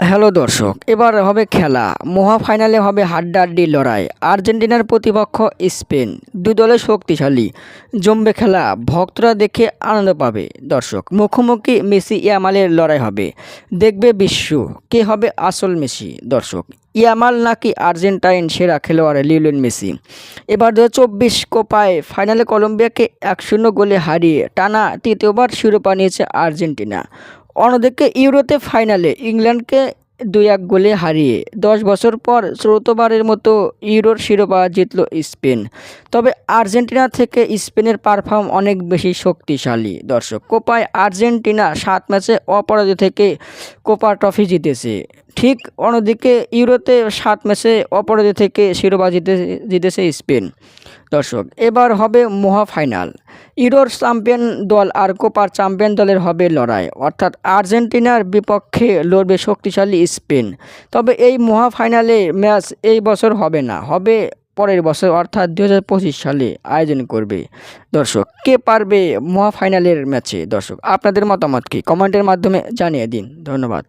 Hello দর্শক, এবার হবে খেলা। মহা ফাইনালে হবে হাড্ডাহাড্ডি লড়াই। আর্জেন্টিনার প্রতিপক্ষ স্পেন। দু দলে শক্তিশালী। জমবে খেলা। ভক্তরা দেখে আনন্দ পাবে। দর্শক, মুখোমুখি মেসি ইয়ামালের লড়াই হবে। দেখবে বিশ্ব কে হবে আসল মেসি। দর্শক, ইয়ামাল নাকি আর্জেন্টাইন সেরা খেলোয়াড় লিওনেল মেসি? এবার দু চব্বিশ কোপায় ফাইনালে কলম্বিয়াকে এক শূন্য গোলে হারিয়ে টানা তৃতীয়বার শিরোপা নিয়েছে আর্জেন্টিনা। অন্যদিকে ইউরোতে ফাইনালে ইংল্যান্ডকে দুই এক গোলে হারিয়ে দশ বছর পর চৌথবারের মতো ইউরোর শিরোপা জিতল স্পেন। তবে আর্জেন্টিনা থেকে স্পেনের পারফর্ম অনেক বেশি শক্তিশালী। দর্শক, কোপায় আর্জেন্টিনা সাত ম্যাচে অপরাজিত থেকে কোপা ট্রফি জিতেছে। ঠিক অন্যদিকে ইউরোতে সাত ম্যাচে অপরাজিত থেকে শিরোপা জিতে, জিতেছে স্পেন। দর্শক, এবার হবে মহা ফাইনাল ইউরোর চ্যাম্পিয়ন দল আর কোপার চ্যাম্পিয়ন দলের হবে লড়াই। অর্থাৎ আর্জেন্টিনার বিপক্ষে লড়বে শক্তিশালী স্পেন। তবে এই মহা ফাইনালে ম্যাচ এই বছর হবে না, হবে পরের বছর, অর্থাৎ দু হাজার পঁচিশ সালে আয়োজন করবে। দর্শক, কে পারবে মহা ফাইনালের ম্যাচে? দর্শক, আপনাদের মতামত কি? কমেন্টের মাধ্যমে জানিয়ে দিন। ধন্যবাদ।